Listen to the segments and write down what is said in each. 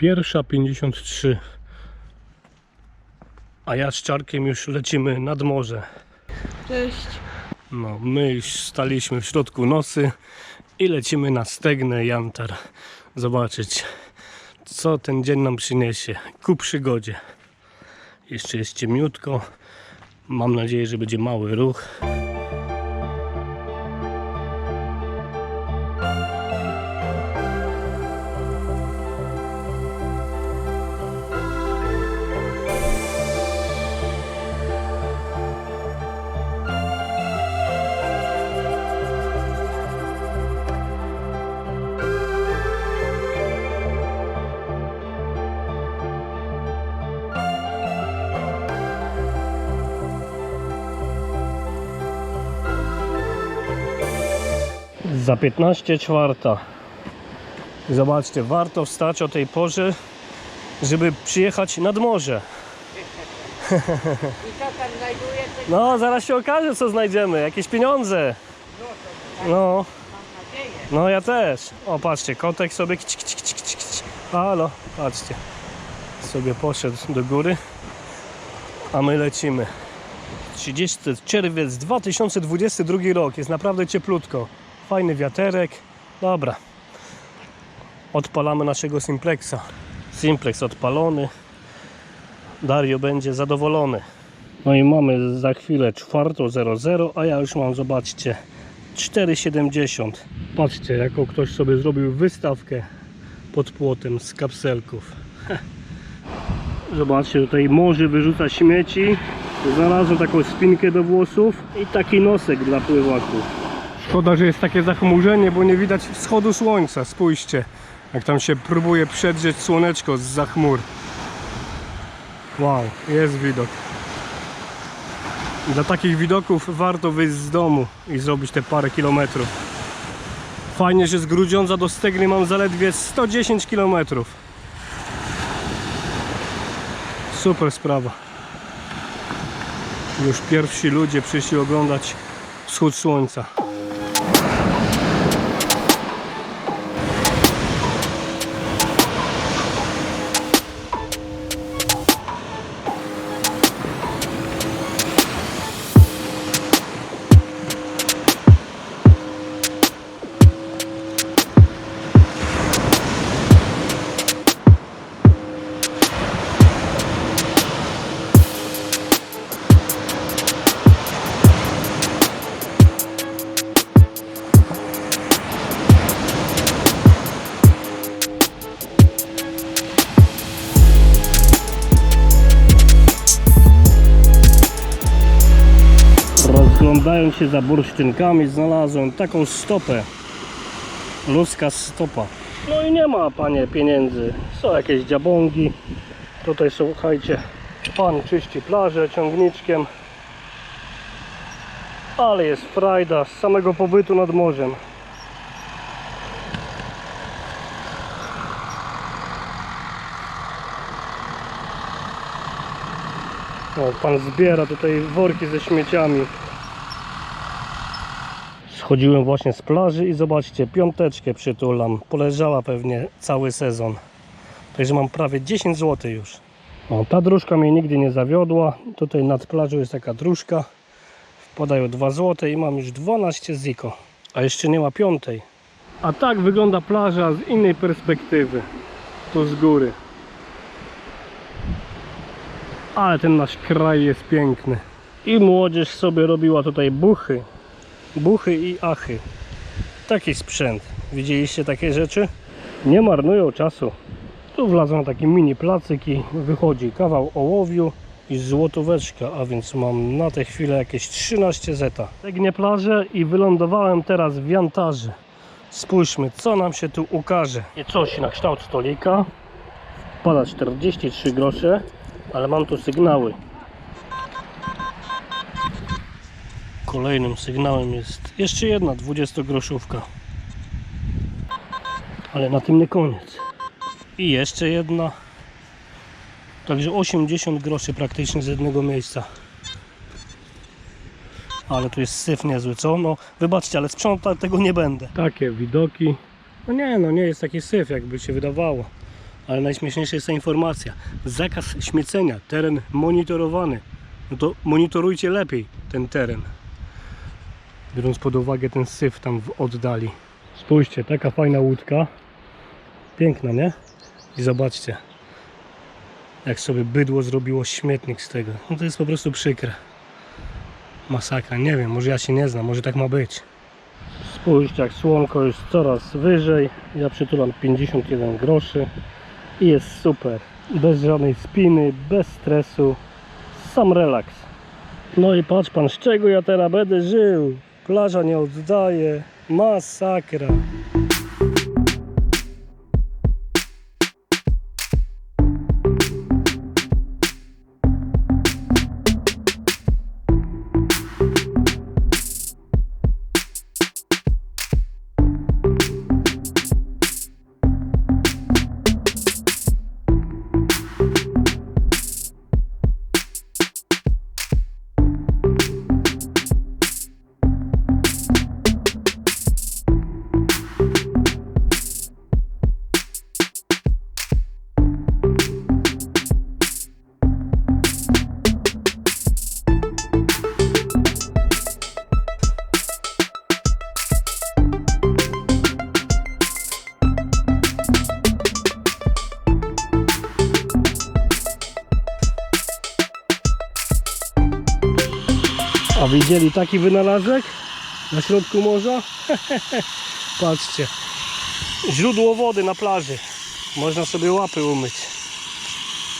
Pierwsza 53. A ja z Czarkiem już lecimy nad morze. Cześć. No, my już staliśmy w środku nosy i lecimy na Stegnę Jantar. Zobaczyć, co ten dzień nam przyniesie ku przygodzie. Jeszcze jest ciemniutko. Mam nadzieję, że będzie mały ruch. Za 15 czwarta. Zobaczcie, warto wstać o tej porze, żeby przyjechać nad morze. I co tam znajduje? No, zaraz się okaże, co znajdziemy. Jakieś pieniądze. No, no ja też. O, patrzcie, kotek sobie. Halo, patrzcie. Sobie poszedł do góry, a my lecimy. 30 czerwiec 2022 rok. Jest naprawdę cieplutko. Fajny wiaterek. Dobra. Odpalamy naszego Simplexa. Simplex odpalony. Dario będzie zadowolony. No i mamy za chwilę 4.00, a ja już mam, zobaczcie, 4,70. Patrzcie, jaką ktoś sobie zrobił wystawkę pod płotem z kapselków. Zobaczcie, tutaj morze wyrzuca śmieci. Znalazłem taką spinkę do włosów i taki nosek dla pływaków. Szkoda, że jest takie zachmurzenie, bo nie widać wschodu słońca. Spójrzcie, jak tam się próbuje przedrzeć słoneczko z za chmur. Wow, jest widok. Dla takich widoków warto wyjść z domu i zrobić te parę kilometrów. Fajnie, że z Grudziądza do Stegny mam zaledwie 110 kilometrów. Super sprawa. Już pierwsi ludzie przyszli oglądać wschód słońca. Rozglądając się za bursztynkami znalazłem taką stopę. Ludzka stopa. No i nie ma panie pieniędzy. Są jakieś dziabągi. Tutaj słuchajcie, pan czyści plażę ciągniczkiem. Ale jest frajda z samego pobytu nad morzem. O, pan zbiera tutaj worki ze śmieciami. Schodziłem właśnie z plaży i zobaczcie, piąteczkę przytulam. Poleżała pewnie cały sezon. Także mam prawie 10 zł już. O, ta dróżka mnie nigdy nie zawiodła. Tutaj nad plażą jest taka dróżka. Wpadają 2 zł i mam już 12 ziko. A jeszcze nie ma piątej. A tak wygląda plaża z innej perspektywy. Tu z góry. Ale ten nasz kraj jest piękny. I młodzież sobie robiła tutaj buchy. Buchy i achy. Taki sprzęt. Widzieliście takie rzeczy? Nie marnują czasu. Tu wlazłem taki mini placyk i wychodzi kawał ołowiu i złotóweczka, a więc mam na tę chwilę jakieś 13 zeta. Tegnie plażę i wylądowałem teraz w Jantarze. Spójrzmy, co nam się tu ukaże. I coś na kształt stolika. Wpada 43 grosze, ale mam tu sygnały. Kolejnym sygnałem jest jeszcze jedna 20 groszówka. Ale na tym nie koniec. I jeszcze jedna. Także 80 groszy praktycznie z jednego miejsca. Ale tu jest syf niezły, co? No wybaczcie, ale sprzątać tego nie będę. Takie widoki. No nie, no nie jest taki syf, jakby się wydawało. Ale najśmieszniejsza jest ta informacja. Zakaz śmiecenia, teren monitorowany. No to monitorujcie lepiej ten teren. Biorąc pod uwagę ten syf tam w oddali. Spójrzcie, taka fajna łódka. Piękna, nie? I zobaczcie, jak sobie bydło zrobiło śmietnik z tego. No to jest po prostu przykre. Masakra, nie wiem, może ja się nie znam, może tak ma być. Spójrzcie, jak słonko jest coraz wyżej. Ja przytulam 51 groszy i jest super. Bez żadnej spiny, bez stresu, sam relaks. No i patrz pan, z czego ja teraz będę żył? Plaża nie oddaje, masakra. Widzieli taki wynalazek na środku morza? Patrzcie. Źródło wody na plaży. Można sobie łapy umyć.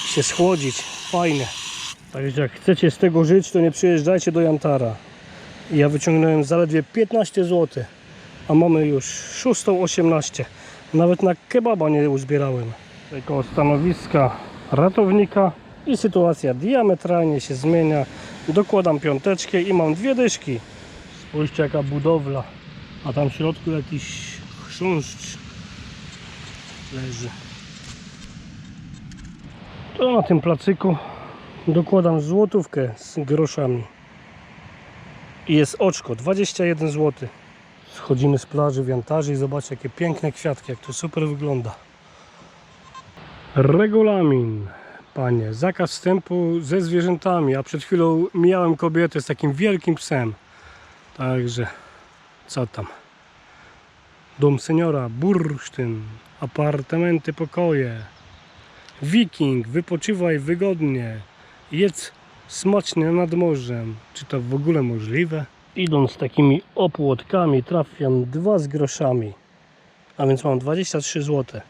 Się schłodzić. Fajne. Także jak chcecie z tego żyć, to nie przyjeżdżajcie do Jantara. Ja wyciągnąłem zaledwie 15 zł. A mamy już 6,18. Nawet na kebaba nie uzbierałem. Tylko stanowiska ratownika i sytuacja diametralnie się zmienia. Dokładam piąteczkę i mam dwie dyszki. Spójrzcie jaka budowla. A tam w środku jakiś chrząszcz leży. To na tym placyku dokładam złotówkę z groszami. I jest oczko, 21 zł. Schodzimy z plaży w i zobaczcie jakie piękne kwiatki, jak to super wygląda. Regulamin, panie, zakaz wstępu ze zwierzętami, a przed chwilą mijałem kobietę z takim wielkim psem. Także, co tam? Dom seniora, bursztyn, apartamenty, pokoje. Wiking, wypoczywaj wygodnie, jedz smacznie nad morzem. Czy to w ogóle możliwe? Idąc takimi opłotkami trafiam dwa z groszami, a więc mam 23 zł.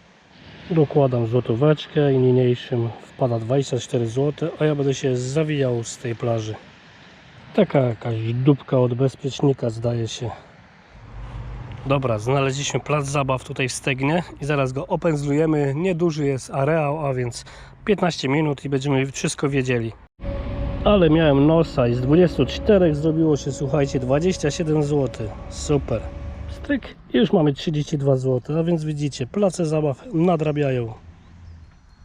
Dokładam złotóweczkę i niniejszym wpada 24 zł, a ja będę się zawijał z tej plaży. Taka jakaś dupka od bezpiecznika zdaje się. Dobra, znaleźliśmy plac zabaw tutaj w Stegnie i zaraz go opędzlujemy. Nieduży jest areał, a więc 15 minut i będziemy wszystko wiedzieli. Ale miałem nosa i z 24 zrobiło się, słuchajcie, 27 zł. Super. Stryk i już mamy 32 zł, a więc widzicie, place zabaw nadrabiają.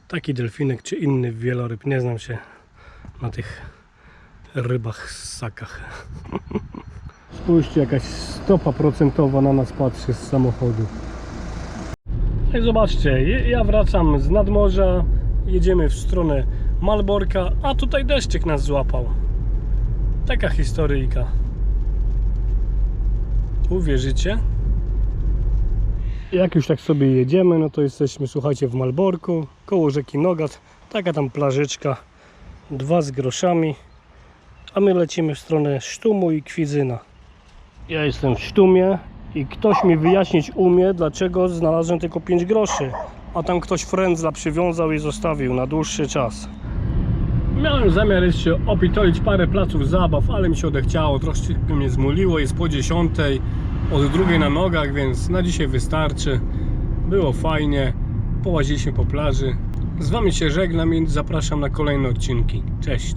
Taki delfinek czy inny wieloryb, nie znam się na tych rybach z sakach. Spójrzcie, jakaś stopa procentowa na nas patrzy z samochodu. No i zobaczcie, ja wracam z nadmorza, jedziemy w stronę Malborka, a tutaj deszczyk nas złapał. Taka historyjka. Uwierzycie? Jak już tak sobie jedziemy, no to jesteśmy, słuchajcie, w Malborku, koło rzeki Nogat. Taka tam plażyczka, dwa z groszami, a my lecimy w stronę Sztumu i Kwidzyna. Ja jestem w Sztumie i ktoś mi wyjaśnić umie, dlaczego znalazłem tylko 5 groszy, a tam ktoś frędzla przywiązał i zostawił na dłuższy czas. Miałem zamiar jeszcze opitolić parę placów zabaw, ale mi się odechciało, troszkę mnie zmuliło, jest po 10, od drugiej na nogach, więc na dzisiaj wystarczy. Było fajnie, połaziliśmy po plaży. Z Wami się żegnam i zapraszam na kolejne odcinki. Cześć!